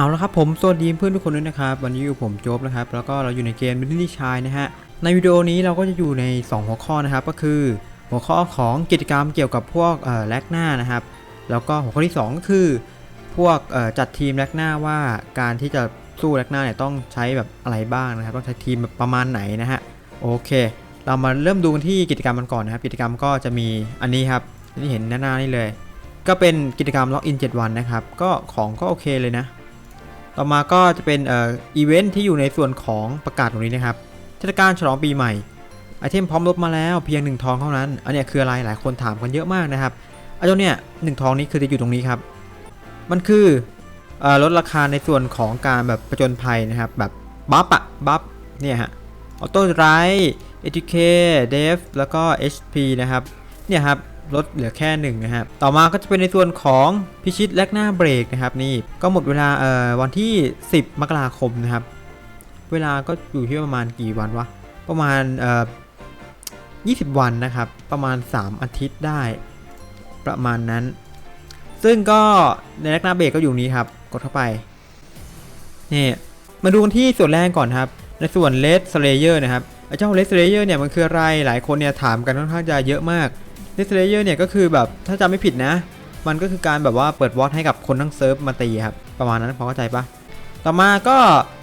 เอาละครับผมสวัสดีเพื่อนทุกคนด้วยนะครับ วันนี้อยู่ผมโจ๊บนะครับ แล้วก็เราอยู่ในเกม Destiny Child นะฮะ ในวิดีโอนี้เราก็จะอยู่ใน 2 หัวข้อนะครับ ก็คือหัวข้อของกิจกรรมเกี่ยวกับพวกเอ่อแลกหน้านะครับ แล้วก็หัวข้อที่ 2 ก็คือ พวกจัดทีมแลกหน้าว่าการที่จะสู้แลกหน้าเนี่ยต้องใช้แบบอะไรบ้างนะครับ ต้องใช้ทีมแบบประมาณไหนนะฮะ โอเค เรามาเริ่มดูกันที่กิจกรรมมันก่อนนะครับ กิจกรรมก็จะมีอันนี้ครับที่เห็นหน้าๆนี่เลย ก็เป็นกิจกรรมล็อกอิน7วันนะครับ ก็ของก็โอเคเลยนะ ต่อมาก็จะเป็นเอ่ออีเวนท์ที่อยู่ในส่วนของประกาศตรงนี้นะครับเทศกาลฉลองปีใหม่ไอเทมพร้อมลบมาแล้วเพียง1ทองเท่านั้น อันนี้คืออะไรหลายคนถามกันเยอะมากนะครับไอเจ้าเนี่ยหนึ่งทองนี้คือจะอยู่ตรงนี้ครับ มันคือเอ่อลดราคาในส่วนของการแบบประจนภัยนะครับแบบบัฟอะบัฟเนี่ยฮะออโต้ไรเอทีเคเดฟแล้วก็ HP นะครับเนี่ยครับ ลดเหลือแค่หนึ่งนะครับ ต่อมาก็จะเป็นในส่วนของพิชิตแลกหน้าเบรกนะครับนี่ ก็หมดเวลาเอ่อวันที่ 10 มกราคมนะครับ เวลาก็อยู่ที่ประมาณกี่วันวะ ประมาณเอ่อ20 วันนะครับ ประมาณ 3 อาทิตย์ได้ ประมาณนั้น ซึ่งก็ในแลกหน้าเบรกก็อยู่นี้ครับ กดเข้าไปนี่มาดูกันที่ส่วนแรกก่อนครับ ในส่วนเลสเ l เยอร์นะครับเจ้าเลสเ l เยอร์เนี่ยมันคืออะไร หลายคนเนี่ยถามกันค่อนข้างจะเยอะมาก เลสเ l เยอร์เนี่ยก็คือแบบถ้าจำไม่ผิดนะ มันก็คือการแบบว่าเปิดวอตให้กับคนทั้งเซิร์ฟมาตีครับ ประมาณนั้นพอเข้าใจปะต่อมาก็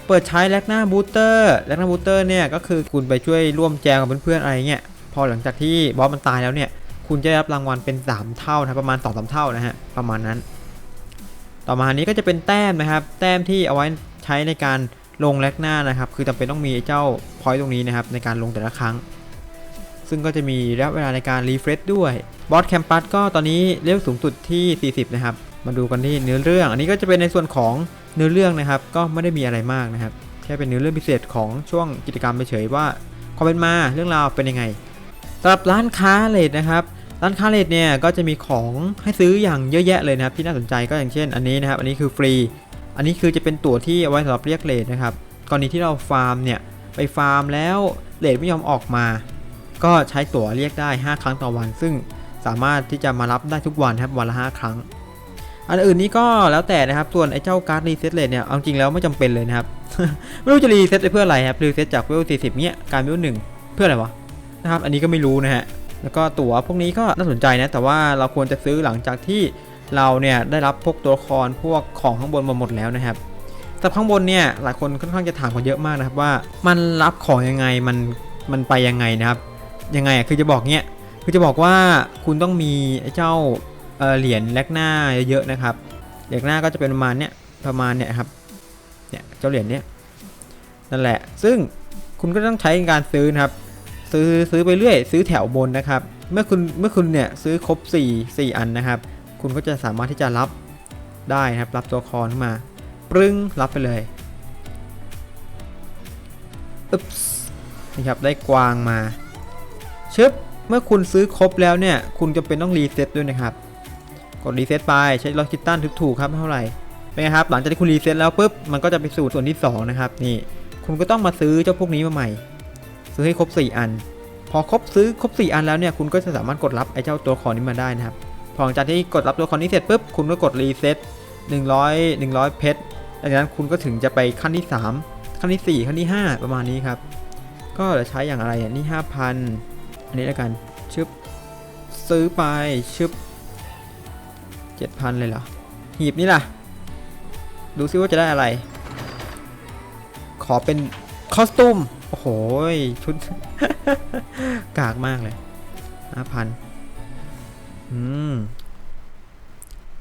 เปิดใช้แลกหน้าบูสเตอร์แลกหน้าบูสเตอร์เนี่ยก็คือคุณไปช่วยร่วมแจมกับเพื่อนๆอะไรเงี้ยพอหลังจากที่บอสมันตายแล้วเนี่ยคุณจะได้รับรางวัลเป็น 3 เท่านะประมาณ2อสเท่านะฮะประมาณนั้น ต่อมาอันนี้ก็จะเป็นแต้มนะครับ แต้มที่เอาไว้ใช้ในการลงแลกหน้านะครับ คือจำเป็นต้องมีเจ้าพอยต์ตรงนี้นะครับในการลงแต่ละครั้ง ซึ่งก็จะมีระยะเวลาในการรีเฟรชด้วยบอสแคมปัสก็ตอนนี้เลเวลสูงสุดที่ 40 นะครับ มาดูกันที่เนื้อเรื่อง อันนี้ก็จะเป็นในส่วนของเนื้อเรื่องนะครับ ก็ไม่ได้มีอะไรมากนะครับ แค่เป็นเนื้อเรื่องพิเศษของช่วงกิจกรรมเฉยว่าความเป็นมาเรื่องราวเป็นยังไงสำหรับร้านค้าเลทนะครับร้านค้าเลทเนี่ยก็จะมีของให้ซื้ออย่างเยอะแยะเลยนะครับที่น่าสนใจก็อย่างเช่น อันนี้นะครับ อันนี้คือฟรี อันนี้คือจะเป็นตั๋วที่เอาไว้สำหรับเรียกเลทนะครับกรณีที่เราฟาร์มเนี่ยไปฟาร์มแล้วเลทไม่ยอมออกมา ก็ใช้ตั๋วเรียกได้ 5 ครั้งต่อวัน ซึ่งสามารถที่จะมารับได้ทุกวันครับวันละ 5 ครั้ง อันอื่นนี้ก็แล้วแต่นะครับ ส่วนไอ้เจ้าการ์ดรีเซ็ตเลทเนี่ย เอาจริงแล้วไม่จำเป็นเลยนะครับ ไม่รู้จะรีเซ็ตไปเพื่ออะไรครับ รีเซ็ตจากเวล40เนี่ยการเวลหนึ่งเพื่ออะไรวะนะครับ อันนี้ก็ไม่รู้นะฮะ แล้วก็ตั๋วพวกนี้ก็น่าสนใจนะ แต่ว่าเราควรจะซื้อหลังจากที่เราเนี่ยได้รับพวกตัวละครพวกของข้างบนมาหมดแล้วนะครับแต่ข้างบนเนี่ยหลายคนค่อนข้างจะถามกันเยอะมากนะครับว่ามันรับของยังไงมันมันไปยังไงนะครับ ยังไงอะคือจะบอกเนี้ยคือจะบอกว่าคุณต้องมีเจ้าเหรียญแลกหน้าเยอะๆนะครับเหรียญหน้าก็จะเป็นประมาณเนี้ยประมาณเนี้ยครับเนี่ยเจ้าเหรียญเนี้ยนั่นแหละ ซึ่งคุณก็ต้องใช้การซื้อนะครับ ซื้อซื้อไปเรื่อย ซื้อแถวบนนะครับ เมื่อคุณเมื่อคุณเนี่ยซื้อครบ 4 4 อันนะครับ คุณก็จะสามารถที่จะรับได้นะครับ รับตัวละครขึ้นมา ปรึ้งรับไปเลยอึ๊บนี่ครับได้กวางมา ชึบเมื่อคุณซื้อครบแล้วเนี่ย คุณจะเป็นต้องรีเซ็ตด้วยนะครับ กดรีเซ็ตไปใช้ล็อกคิตตันทุกถูกๆครับเท่าไหร่เป็นไงครับ หลังจากที่คุณรีเซ็ตแล้วปุ๊บ มันก็จะไปสู่ส่วนที่ 2 นะครับ นี่ คุณก็ต้องมาซื้อเจ้าพวกนี้มาใหม่ ซื้อให้ครบ 4 อัน พอครบซื้อครบ 4 อันแล้วเนี่ย คุณก็จะสามารถกดรับไอ้เจ้าตัวครนี้มาได้นะครับ พอหลังจากที่กดรับตัวครนี้เสร็จปุ๊บ คุณก็กดรีเซ็ต100 100 เพชรหลังจากนั้นคุณก็ถึงจะไปขั้นที่ 3 ขั้นที่ 4 ขั้นที่ 5 ประมาณนี้ครับ ก็จะใช้อย่างอะไรนี่5,000 อันนี้แล้วกัน ชึบ ซื้อไป ชึบ7,000เลยเหรอ หีบนี่ล่ะ ดูซิว่าจะได้อะไร ขอเป็นคอสตูม โอ้โห ชุด กากมากเลยห้าพันอืม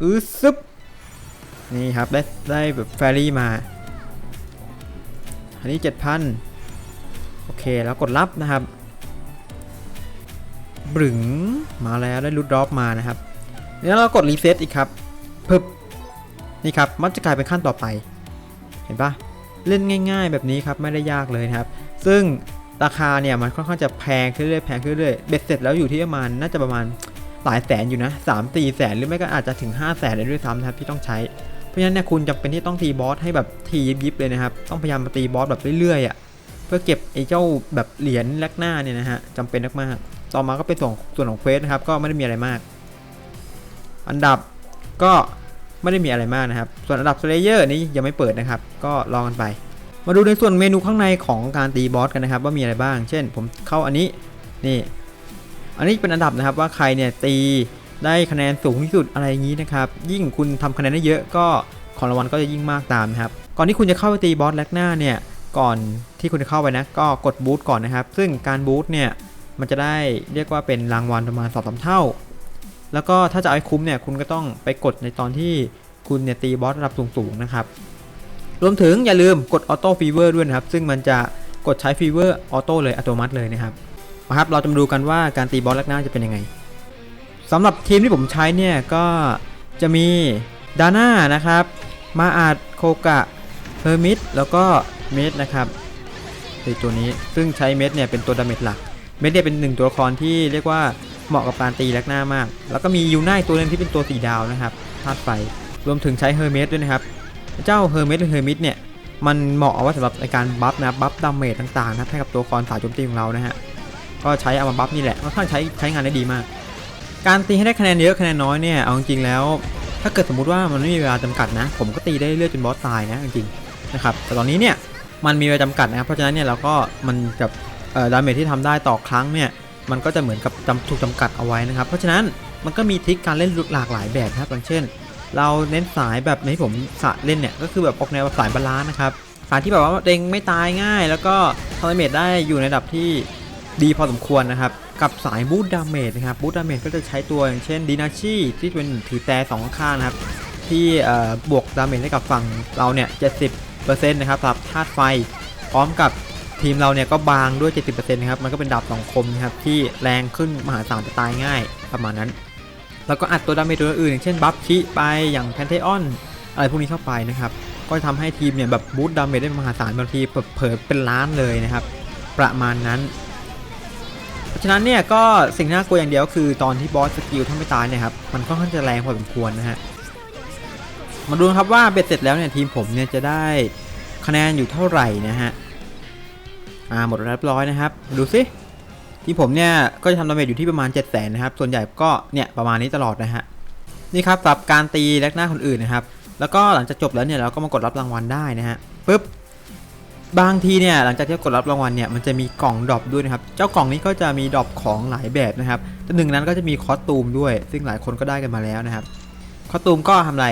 อือซึบ นี่ครับ ได้ได้แบบแฟรี่มา อันนี้เจ็ดพันโอเค แล้วกดรับนะครับ บรึงมาแล้วได้รูดดรอปมานะครับแล้วเรากดรีเซ็ตอีกครับพึบนี่ครับมันจะกลายเป็นขั้นต่อไป เห็นปะเล่นง่าย ๆ แบบนี้ครับไม่ได้ยากเลยนะครับ ซึ่งราคาเนี่ยมันค่อนข้างจะแพงขึ้นเรื่อยแพงขึ้นเรื่อยเบ็ดเสร็จแล้วอยู่ที่ประมาณน่าจะประมาณหลายแสนอยู่นะสามตีแสนหรือไม่ก็อาจจะถึง5 0 0แสนเลยด้วยซ้ำนะครับที่ต้องใช้ เพราะฉะนั้นเนี่ยคุณจำเป็นที่ต้องตีบอสให้แบบทียิบๆเลยนะครับ ต้องพยายามมาตีบอสแบบเรื่อยๆอะเพื่อเก็บไอ้เจ้าแบบเหรียญแลกหน้าเนี่ยนะฮะจำเป็นมากๆ ต่อมาก็เป็นส่วนส่วนของเควสนะครับ ก็ไม่ได้มีอะไรมาก อันดับก็ไม่ได้มีอะไรมากนะครับ ส่วนอันดับสเลเยอร์นี้ยังไม่เปิดนะครับ ก็ลองกันไป มาดูในส่วนเมนูข้างในของการตีบอสกันนะครับ ว่ามีอะไรบ้าง เช่น ผมเข้าอันนี้นี่ อันนี้เป็นอันดับนะครับว่าใครเนี่ยตีได้คะแนนสูงที่สุดอะไรอย่างนี้นะครับ ยิ่งคุณทำคะแนนได้เยอะก็ของรางวัลก็จะยิ่งมากตามนะครับ ก่อนที่คุณจะเข้าไปตีบอสแลกหน้าเนี่ย ก่อนที่คุณจะเข้าไปนะ ก็กดบูทก่อนนะครับ ซึ่งการบูทเนี่ย มันจะได้เรียกว่าเป็นรางวัลประมาณ2อสเท่า แล้วก็ถ้าจะเอาให้คุ้มเนี่ยคุณก็ต้องไปกดในตอนที่คุณเนี่ยตีบอสระดับสูงๆนะครับ รวมถึงอย่าลืมกดออโต้ฟีเวอร์ด้วยนะครับ ซึ่งมันจะกดใช้ฟีเวอร์ออโต้เลยอัตโนมัติเลยนะครับมาครับเราจะมาดูกันว่าการตีบอสแรกหน้าจะเป็นยังไงสำหรับทีมที่ผมใช้เนี่ยก็จะมีดาน่านะครับ มาอาดโคกะเฮอร์มิดแล้วก็เมดนะครับในตัวนี้ซึ่งใช้เมดเนี่ยเป็นตัวดาเมจหลัก เมดเนี่ยเป็นหนึ่งตัวละครที่เรียกว่าเหมาะกับการตีแรกหน้ามาก แล้วก็มียูไนตัวนึงที่เป็นตัวสีดาวนะครับธาตุไฟ รวมถึงใช้เฮอร์เมดด้วยนะครับ เจ้าเฮอร์เมสหรือเฮอร์มิดเนี่ยมันเหมาะเอาไว้สำหรับในการบัฟนะบัฟดาเมจต่างๆนะให้กับตัวละครสายโจมตีของเรานะฮะก็ใช้เอามาบัฟนี่แหละค่อนข้างใช้ใช้งานได้ดีมาก การตีให้ได้คะแนนเยอะคะแนนน้อยเนี่ยเอาจริงๆแล้ว ถ้าเกิดสมมุติว่ามันไม่มีเวลาจำกัดนะ ผมก็ตีได้เรื่อยจนบอสตายนะจริงๆนะครับแต่ตอนนี้เนี่ยมันมีเวลาจำกัดนะครับเพราะฉะนั้นเนี่ยเราก็มันกับ ดาเมจที่ทำได้ต่อครั้งเนี่ยมันก็จะเหมือนกับจำถูกจำกัดเอาไว้นะครับ เพราะฉะนั้นมันก็มีทริคการเล่นหลากหลายแบบนะครับอย่างเช่น เราเน้นสายแบบในที่ผมสะเล่นเนี่ยก็คือแบบออกแนวสายบาลานซ์นะครับสายที่แบบว่าเด้งไม่ตายง่าย แล้วก็ทำดาเมจได้อยู่ในระดับที่ดีพอสมควรนะครับกับสายบูทดาเมจนะครับบูทดาเมจก็จะใช้ตัวอย่างเช่นดีนาชีที่เป็นถือแต่สองข้างนะครับที่บวกดาเมจให้กับฝั่งเราเนี่ย70%นะครับสำหรับธาตุไฟพร้อมกับ ทีมเราเนี่ยก็บางด้วย 70%นะครับ มันก็เป็นดาบสองคมนะครับที่แรงขึ้นมหาศาลจะตายง่ายประมาณนั้น แล้วก็อัดตัวดาเมจตัวอื่นอย่างเช่นบัฟคิไปอย่างแพนเทออนอะไรพวกนี้เข้าไปนะครับ ก็จะทำให้ทีมเนี่ยแบบบูตดาเมจได้มหาศาลบางทีเผลอเป็นล้านเลยนะครับ ประมาณนั้น เพราะฉะนั้นเนี่ยก็สิ่งน่ากลัวอย่างเดียวคือตอนที่บอสสกิลถ้าไม่ตายเนี่ยครับมันค่อนข้างจะแรงพอสมควรนะฮะ มาดูครับว่าเบ็ดเสร็จแล้วเนี่ยทีมผมเนี่ยจะได้คะแนนอยู่เท่าไหร่นะฮะ อ่าหมดเรียบร้อยนะครับ ดูสิที่ผมเนี่ยก็จะทำดาเมจอยู่ที่ประมาณ 7 0 0 0 0นนะครับ ส่วนใหญ่ก็เนี่ยประมาณนี้ตลอดนะฮะ นี่ครับสำหรับการตีแลกหน้าคนอื่นนะครับ แล้วก็หลังจากจบแล้วเนี่ยเราก็มากดรับรางวัลได้นะฮะปึ๊บบางทีเนี่ยหลังจากที่กดรับรางวัลเนี่ยมันจะมีกล่องดรอปด้วยนะครับ เจ้ากล่องนี้ก็จะมีดรอปของหลายแบบนะครับแต่หนึ่งนั้นก็จะมีคอสตูมด้วย ซึ่งหลายคนก็ได้กันมาแล้วนะครับ คอสตูมก็ทำอะไร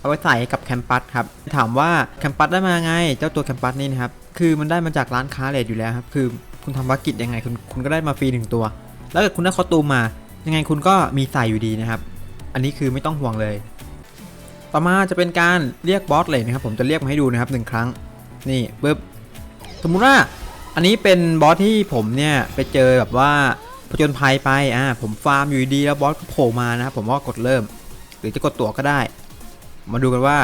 เอาไว้ใส่กับแคมปัสครับ ถามว่าแคมปัสได้มาไง เจ้าตัวแคมปัสนี่นะครับ คือมันได้มาจากร้านค้าเลทอยู่แล้วครับ คือคุณทำวักิจยังไงคุณคุณก็ได้มาฟรีหนึ่งตัว แล้วเกิดคุณได้คอตูมมา ยังไงคุณก็มีใส่อยู่ดีนะครับ อันนี้คือไม่ต้องห่วงเลย ต่อมาจะเป็นการเรียกบอสเลยนะครับ ผมจะเรียกมาให้ดูนะครับหนึ่งครั้ง นี่ปึ๊บ สมมุติว่าอันนี้เป็นบอสที่ผมเนี่ยไปเจอแบบว่าผจญภัยไป อ่า ผมฟาร์มอยู่ดีแล้วบอสก็โผล่มานะครับ ผมก็กดเริ่ม หรือจะกดตั๋วก็ได้ มาดูกันว่า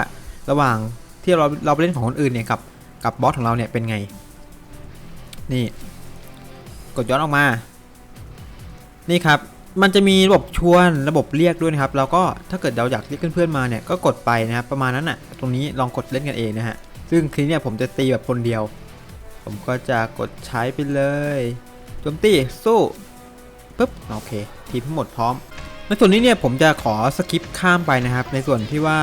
ระหว่างที่เราเราไปเล่นของคนอื่นเนี่ยกับ กับบอสของเราเนี่ยเป็นไง นี่ กดย้อนออกมา นี่ครับ มันจะมีระบบชวนระบบเรียกด้วยนะครับ เราก็ถ้าเกิดเราอยากเรียกเพื่อนๆมาเนี่ยก็กดไปนะครับประมาณนั้นอะ ตรงนี้ลองกดเล่นกันเองนะฮะ ซึ่งคลิปเนี่ยผมจะตีแบบคนเดียว ผมก็จะกดใช้ไปเลยโจมตีสู้ปุ๊บโอเค ทีมทั้งหมดพร้อมในส่วนนี้เนี่ยผมจะขอสกิปข้ามไปนะครับ ในส่วนที่ว่า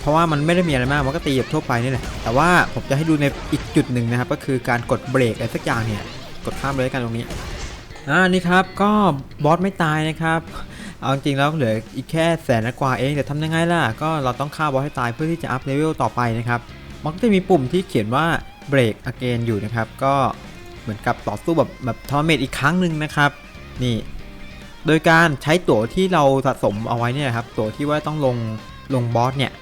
เพราะว่ามันไม่ได้มีอะไรมากมันก็ตีแบบทั่วไปนี่แหละแต่ว่าผมจะให้ดูในอีกจุดหนึ่งนะครับ ก็คือการกดเบรกอะไรสักอย่างเนี่ยกดข้ามเลยกันตรงนี้อ่านี่ครับก็บอสไม่ตายนะครับเอาจริงแล้วเหลืออีกแค่แสนกว่าเองแต่ทำยังไงล่ะก็เราต้องฆ่าบอสให้ตายเพื่อที่จะอัพเลเวลต่อไปนะครับมันก็จะมีปุ่มที่เขียนว่าเบรก again อยู่นะครับ ก็เหมือนกับต่อสู้แบบแบบทอร์เมตอีกครั้งหนึ่งนะครับนี่โดยการใช้ตั๋วที่เราสะสมเอาไว้เนี่ยนะครับตั๋วที่ว่าต้องลงลงบอสเนี่ย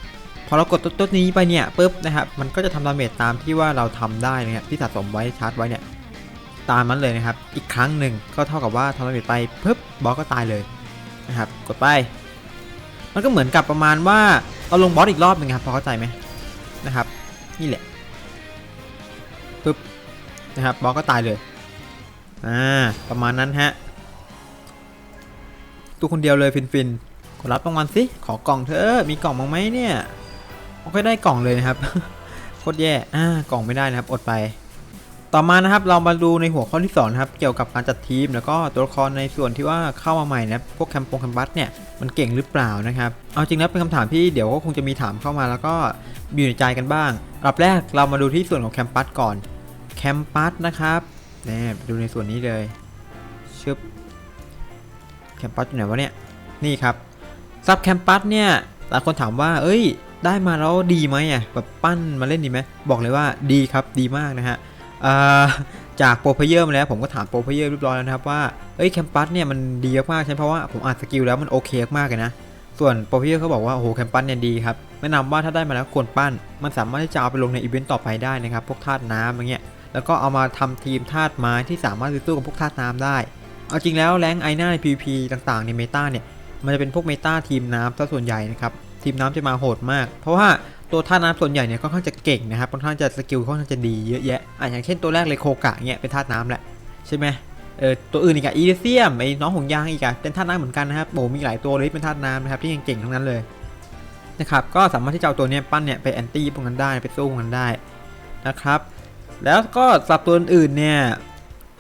พอเรากดตัวนี้ไปเนี่ยปุ๊บนะครับมันก็จะทำดาเมจตามที่ว่าเราทำได้นะครับที่สะสมไว้ชาร์จไว้เนี่ยตามนั้นเลยนะครับ อีกครั้งหนึ่งก็เท่ากับว่าทำดาเมจไปปุ๊บบอสก็ตายเลยนะครับกดไป มันก็เหมือนกับประมาณว่าเราลงบอสอีกรอบหนึ่งครับพอเข้าใจไหมนะครับ นี่แหละปุ๊บนะครับบอสก็ตายเลยอ่าประมาณนั้นฮะตัวคนเดียวเลยฟินฟินๆกดรับรางวัลสิขอกล่องเถอะมีกล่องบ้างไหมเนี่ย โอเคได้กล่องเลยนะครับ โคตรแย่อ่ากล่องไม่ได้นะครับ อดไป ต่อมานะครับ เรามาดูในหัวข้อที่สองนะครับ เกี่ยวกับการจัดทีม แล้วก็ตัวละครในส่วนที่ว่าเข้ามาใหม่นะพวกแคมปงแคมปัสเนี่ย มันเก่งหรือเปล่านะครับ เอาจริงแล้วเป็นคำถามที่เดี๋ยวก็คงจะมีถามเข้ามาแล้วก็มีอยู่ในใจกันบ้างอันดับแรกเรามาดูที่ส่วนของแคมปัสก่อน แคมปัสนะครับนี่ดูในส่วนนี้เลยชึบแคมปัสอยู่ไหนวะเนี่ย นี่ครับซับแคมปัสเนี่ยหลายคนถามว่า เอ้ย ได้มาแล้วดีไหมอะแบบปั้นมาเล่นดีไหมบอกเลยว่าดีครับดีมากนะฮะจากโปรเพเยอร์มาแล้วผมก็ถามโปรเพเยอร์เรียบร้อยแล้วนะครับว่าเอ้ยแคมปัสเนี่ยมันดีมากใช่ไหมเพราะว่าผมอ่านสกิลแล้วมันโอเคมากเลยนะส่วนโปรเพเยอร์เขาบอกว่าโอ้โหแคมปัสเนี่ยดีครับแนะนำว่าถ้าได้มาแล้วควรปั้น มันสามารถที่จะเอาไปลงในอีเวนต์ต่อไปได้นะครับพวกธาตุน้ำอย่างเงี้ยแล้วก็เอามาทำทีมธาตุไม้ที่สามารถสู้กับพวกธาตุน้ำได้เอาจริงแล้วแรงไอหน้าใน PVP ต่างๆ ในเมตาเนี่ยมันจะเป็นพวกเมตาทีมน้ำซะส่วนใหญ่นะครับ ทีมน้ำจะมาโหดมาก เพราะว่าตัวท่าตุน้ำส่วนใหญ่เนี่ยค่อนข้างจะเก่งนะครับค่อนข้างจะสกิลค่อนข้างจะดีเยอะแยะอะอย่างเช่นตัวแรกเลยโคกะเนี่ยเป็นธาตุน้ำแหละใช่ไหมเออตัวอื่นอีกอะอีเดเซียมไอ้น้องหงยางอีกอะเป็นธาตุน้ำเหมือนกันนะครับโอ้มีหลายตัวเลยที่เป็นธาตุน้ำนะครับที่ยังเก่งทั้งนั้นเลยนะครับก็สามารถที่จะเอาตัวเนี้ยปั้นเนี่ยไปแอนตี้พวกนั้นได้ไปสู้พวกนั้นได้นะครับแล้วก็สับตัวอื่นเนี่ย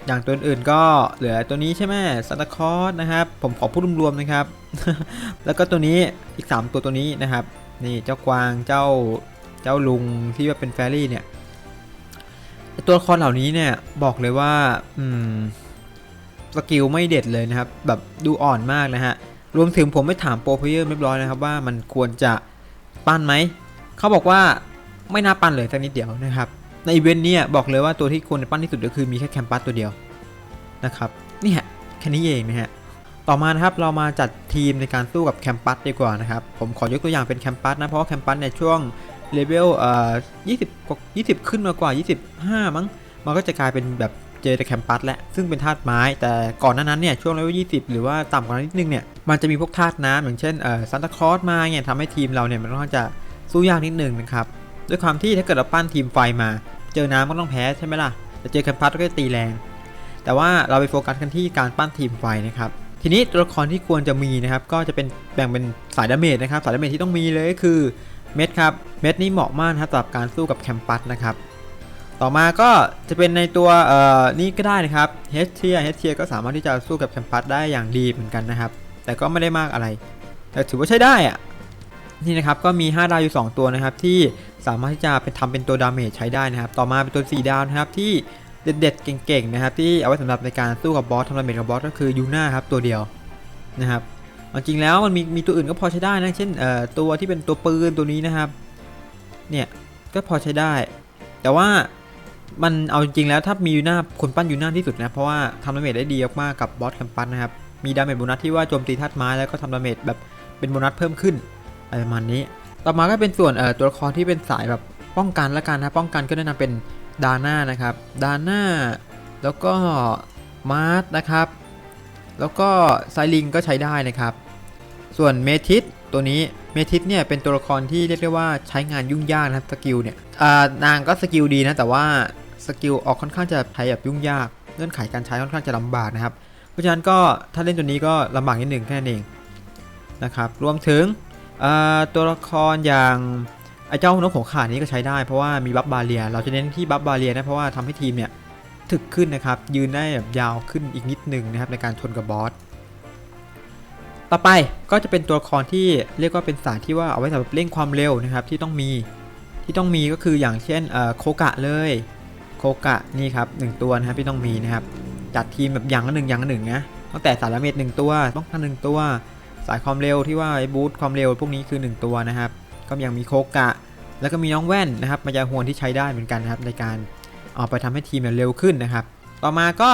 อย่างตัวอื่นก็เหลือตัวนี้ใช่ไหมซันตาคอสนะครับ ผมขอพูดรวมๆนะครับ แล้วก็ตัวนี้อีก 3 ตัวตัวนี้นะครับ นี่เจ้ากวางเจ้าเจ้าลุงที่ว่าเป็นแฟรี่เนี่ยตัวละครเหล่านี้เนี่ยบอกเลยว่าอืมสกิลไม่เด็ดเลยนะครับ แบบดูอ่อนมากนะฮะ รวมถึงผมไม่ถามโปรเพเยอร์เรียบร้อยนะครับว่ามันควรจะปั้นไหม เขาบอกว่าไม่น่าปั้นเลยสักนิดเดียวนะครับ ในอีเวนต์เนี้บอกเลยว่าตัวที่ควรปั้นที่สุดก็คือมีแค่แคมปัสตัวเดียวนะครับนี่ฮะแค่นี้เองนะฮะต่อมานะครับเรามาจัดทีมในการสู้กับแคมปัสดีกว่านะครับผมขอยกตัวอย่างเป็นแคมปัสนะเพราะว่าแคมปัสในช่วงเลเวลเอ่อ20กว่า20 ขึ้นมากว่า 25 มั้งมันก็จะกลายเป็นแบบเจอแต่แคมปัสแหละซึ่งเป็นธาตุไม้ แต่ก่อนหน้านั้นเนี่ยช่วงเลเวล20 หรือว่าต่ำกว่านั้นนิดนึงเนี่ยมันจะมีพวกธาตุน้ำอย่างเช่นเอ่อซันตาคลอสมาเนี่ยทำให้ทีมเราเนี่ยมันค่องจะสู้ยากนิดนึงนะครับด้วยความที่ถ้าเกิดเราปั้นทีมไฟมา เจอน้ำก็ต้องแพ้ใช่ไหมล่ะแต่เจอแคมปัสก็จะตีแรง แต่ว่าเราไปโฟกัสกันที่การปั้นทีมไฟนะครับทีนี้ตัวละครที่ควรจะมีนะครับก็จะเป็นแบ่งเป็นสายดาเมจนะครับสายดาเมจที่ต้องมีเลยก็คือเม็ดครับเม็ดนี้เหมาะมากนะครับสำหรับการสู้กับแคมปัสนะครับต่อมาก็จะเป็นในตัวเอ่อนี่ก็ได้นะครับเฮสเทียเฮสเทียก็สามารถที่จะสู้กับแคมปัสได้อย่างดีเหมือนกันนะครับแต่ก็ไม่ได้มากอะไร แต่ถือว่าใช้ได้อะ นี่นะครับก็มี 5 ดาวอยู่ 2 ตัวนะครับที่สามารถที่จะเป็นทำเป็นตัวดาเมจใช้ได้นะครับ ต่อมาเป็นตัว 4 ดาวนะครับที่เด็ดๆเก่งๆนะครับที่เอาไว้สำหรับในการสู้กับบอสทำดาเมจกับบอสก็คือยูน่าครับตัวเดียวนะครับเอาจริงแล้วมันมีมีตัวอื่นก็พอใช้ได้นะเช่นเอ่อตัวที่เป็นตัวปืนตัวนี้นะครับเนี่ยก็พอใช้ได้ แต่ว่ามันเอาจริงแล้วถ้ามียูน่าคนปั้นยูน่าที่สุดนะเพราะว่าทำดาเมจได้ดีมากกับบอสแคมปัสนะครับมีดาเมจโบนัสที่ว่าโจมตีธาตุไม้แล้วก็ทำดาเมจแบบเป็นโบนัสเพิ่มขึ้น อะไรประมาณนี้ ต่อมาก็เป็นส่วนเอ่อตัวละครที่เป็นสายแบบป้องกันละกันนะป้องกันก็แนะนำเป็นดาน่านะครับดาน่าแล้วก็มาร์ทนะครับ แล้วก็ไซลิงก็ใช้ได้นะครับ ส่วนเมทิสตัวนี้เมทิสเนี่ยเป็นตัวละครที่เรียกได้ว่าใช้งานยุ่งยากนะครับสกิลเนี่ยนางก็สกิลดีนะแต่ว่าสกิลออกค่อนข้างจะใช้แบบยุ่งยากเงื่อนไขการใช้ค่อนข้างจะลำบากนะครับ เพราะฉะนั้นก็ถ้าเล่นตัวนี้ก็ลำบากนิดหนึ่งแค่นั้นเองนะครับ รวมถึง ตัวละครอย่างไอ้เจ้านกของขานี้ก็ใช้ได้เพราะว่ามีบัฟบาเรีย เราจะเน้นที่บัฟบาเรียนะเพราะว่าทำให้ทีมเนี่ยถึกขึ้นนะครับ ยืนได้แบบยาวขึ้นอีกนิดนึงนะครับในการชนกับบอสต่อไปก็จะเป็นตัวละครที่เรียกว่าเป็นสายที่ว่าเอาไว้สำหรับเร่งความเร็วนะครับที่ต้องมีที่ต้องมีก็คืออย่างเช่นโคกะเลยโคกะนี่ครับหนึ่งตัวนะครับที่ต้องมีนะครับจัดทีมแบบอย่างละหนึ่งอย่างละหนึ่งนะตั้งแต่สารเมตรหนึ่งตัวต้องการหนึ่งตัว สายความเร็วที่ว่าไอ้บูทความเร็วพวกนี้คือหนึ่งตัวนะครับ ก็ยังมีโคกะ แล้วก็มีน้องแว่นนะครับมายาฮวนที่ใช้ได้เหมือนกันนะครับในการเอาไปทำให้ทีมเนี่ยเร็วขึ้นนะครับ ต่อมาก็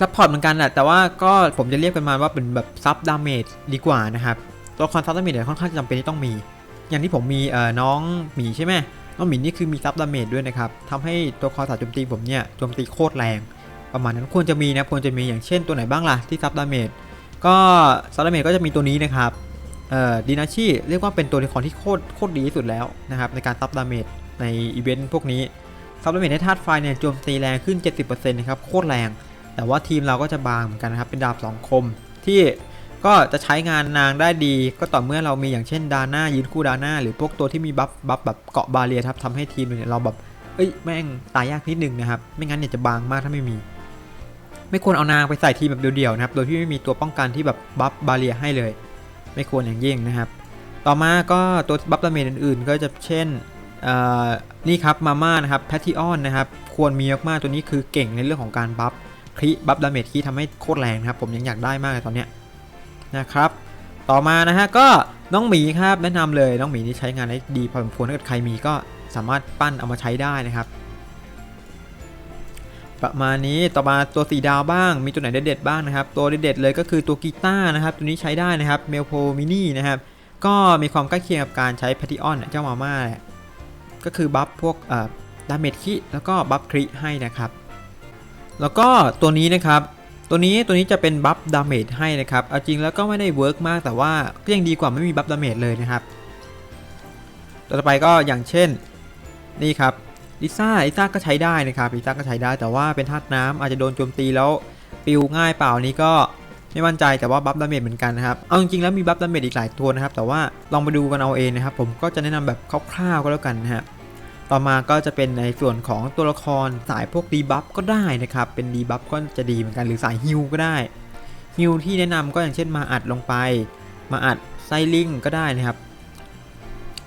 ซัพพอร์ตเหมือนกันแหละแต่ว่าก็ผมจะเรียกกันมาว่าเป็นแบบซับดาเมจดีกว่านะครับตัวละครซับดาเมจเนี่ยค่อนข้างจำเป็นที่ต้องมี อย่างที่ผมมีเอ่อน้องหมีใช่ไหมน้องหมีนี่คือมีซับดาเมจด้วยนะครับทำให้ตัวละครสายโจมตีผมเนี่ยโจมตีโคตรแรง ประมาณนั้นควรจะมีนะควรจะมีอย่างเช่นตัวไหนบ้างล่ะที่ซับดาเมจ ก็ซับดาเมก็จะมีตัวนี้นะครับเอ่อดีนาชิเรียกว่าเป็นตัวละครที่โคตรโคตรดีที่สุดแล้วนะครับในการซับดาเมจในอีเวนต์พวกนี้ซับดาเมจให้ธาตุไฟเนี่ยโจมตีแรงขึ้น 70%นะครับโคตรแรง แต่ว่าทีมเราก็จะบางเหมือนกันนะครับเป็นดาบสองคม ที่ก็จะใช้งานนางได้ดี ก็ต่อเมื่อเรามีอย่างเช่นดาน่ายืนคู่ดาน่าหรือพวกตัวที่มีบัฟบัฟแบบเกาะบาเรียครับทำให้ทีมเนี่ยเราแบบเอ้ยแม่งตายยากนิดนึงนะครับไม่งั้นเนี่ยจะบางมากถ้าไม่มี ไม่ควรเอานางไปใส่ทีมแบบเดียวๆนะครับ โดยที่ไม่มีตัวป้องกันที่แบบบัฟบาเรียให้เลย ไม่ควรอย่างยิ่งนะครับ ต่อมาก็ตัวบัฟดาเมจอื่นๆ ก็จะเช่นนี่ครับมาม่านะครับแพทติออนนะครับ ควรมีมากๆตัวนี้คือเก่งในเรื่องของการบัฟคริบัฟดาเมจคีทำให้โคตรแรงนะครับ ผมยังอยากได้มากเลยตอนเนี้ยนะครับ ต่อมานะฮะก็น้องหมีครับแนะนำเลยน้องหมีนี่ใช้งานได้ดีพอสมควรถ้าเกิดใครมีก็สามารถปั้นเอามาใช้ได้นะครับ ประมาณนี้ต่อมาตัวสีดาวบ้าง มีตัวไหนเด็ดๆบ้างนะครับ ตัวเด็ดๆเลยก็คือตัวกีตาร์นะครับ ตัวนี้ใช้ได้นะครับเมลโพมินี่นะครับ ก็มีความใกล้เคียงกับการใช้แพทิออนเจ้ามาม่าแหละก็คือบัฟพวกดาเมจคิแล้วก็บัฟคริให้นะครับ แล้วก็ตัวนี้นะครับ ตัวนี้ตัวนี้จะเป็นบัฟดาเมจให้นะครับเอาจริงแล้วก็ไม่ได้เวิร์กมากแต่ว่าก็ยังดีกว่าไม่มีบัฟดาเมจเลยนะครับ ต่อไปก็อย่างเช่นนี่ครับ ลิซ่าลิซ่าก็ใช้ได้นะครับลิซ่าก็ใช้ได้แต่ว่าเป็นธาตุน้ำอาจจะโดนโจมตีแล้วปิวง่ายเปล่านี้ก็ไม่มั่นใจแต่ว่าบัฟดาเมจเหมือนกันนะครับ เอาจริงๆแล้วมีบัฟดาเมจอีกหลายตัวนะครับ แต่ว่าลองไปดูกันเอาเองนะครับ ผมก็จะแนะนำแบบคร่าวๆก็แล้วกันนะฮะต่อมาก็จะเป็นในส่วนของตัวละครสายพวกดีบัฟก็ได้นะครับ เป็นดีบัฟก็จะดีเหมือนกันหรือสายฮิลก็ได้ฮิลที่แนะนำก็อย่างเช่นมาอัดลงไป มาอัดไซลิงก็ได้นะครับ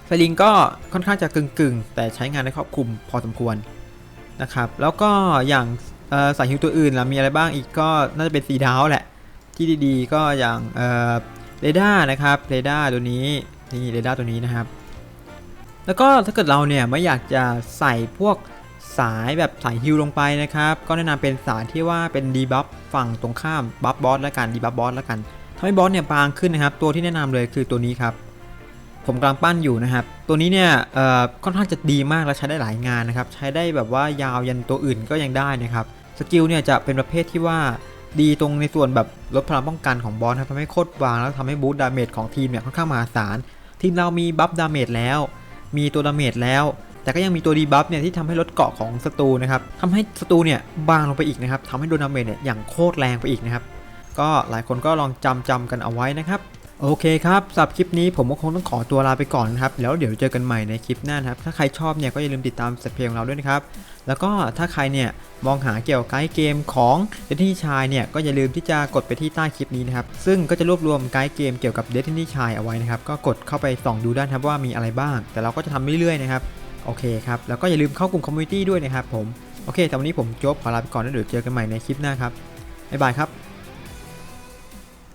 ไซลิงก็ค่อนข้างจะกึ่งๆ แต่ใช้งานได้ครอบคลุมพอสมควรนะครับแล้วก็อย่างสายฮิวตัวอื่นล่ะมีอะไรบ้างอีกก็น่าจะเป็นสีดาวแหละ ที่ดีๆ ก็อย่างเรดาร์นะครับเรดาร์ตัวนี้นี่เรดาร์ตัวนี้นะครับ แล้วก็ถ้าเกิดเราเนี่ยไม่อยากจะใส่พวกสายแบบสายฮิวลงไปนะครับ ก็แนะนำเป็นสายที่ว่าเป็นดีบัฟฝั่งตรงข้ามบัฟบอสแล้วกันดีบัฟบอสแล้วกันทำให้บอสเนี่ยบางขึ้นนะครับ ตัวที่แนะนำเลยคือตัวนี้ครับ ผมกำลังปั้นอยู่นะครับ ตัวนี้เนี่ยค่อนข้างจะดีมากและใช้ได้หลายงานนะครับ ใช้ได้แบบว่ายาวยันตัวอื่นก็ยังได้นะครับ สกิลเนี่ยจะเป็นประเภทที่ว่าดีตรงในส่วนแบบลดพลังป้องกันของบอสครับทำให้โคตรวางแล้วทำให้บูสต์ดาเมจของทีมเนี่ยค่อนข้างมหาศาล ทีมเรามีบัฟดาเมจแล้ว มีตัวดาเมจแล้ว แต่ก็ยังมีตัวดีบัฟเนี่ยที่ทำให้ลดเกาะของศัตรูนะครับทำให้ศัตรูเนี่ยบางลงไปอีกนะครับทำให้โดนดาเมจเนี่ยอย่างโคตรแรงไปอีกนะครับ ก็หลายคนก็ลองจำจำกันเอาไว้นะครับ โอเคครับสำหรับคลิปนี้ผมก็คงต้องขอตัวลาไปก่อนนะครับ แล้วเดี๋ยวเจอกันใหม่ในคลิปหน้านครับ ถ้าใครชอบเนี่ยก็อย่าลืมติดตามสเตเพลงของเราด้วยนะครับ แล้วก็ถ้าใครเนี่ยมองหาเกี่ยวกับไกด์เกมของเดท i นี่ชายเนี่ยก็อย่าลืมที่จะกดไปที่ใต้คลิปนี้นะครับ ซึ่งก็จะรวบรวมไกด์เกมเกี่ยวกับเดท i นี่ชายเอาไว้นะครับ ก็กดเข้าไปส่องดูด้านครับว่ามีอะไรบ้าง แต่เราก็จะทำเรื่อยๆนะครับ โอเคครับ แล้วก็อย่าลืมเข้ากลุ่มคอมมูนิตี้ด้วยนะครับผม โอเคแต่วันนี้ผมโจ๊บขอลาไปก่อนแล้วเดี๋ยวเจอกันใหม่ในคลิปหน้าครับบ๊ายบายครับ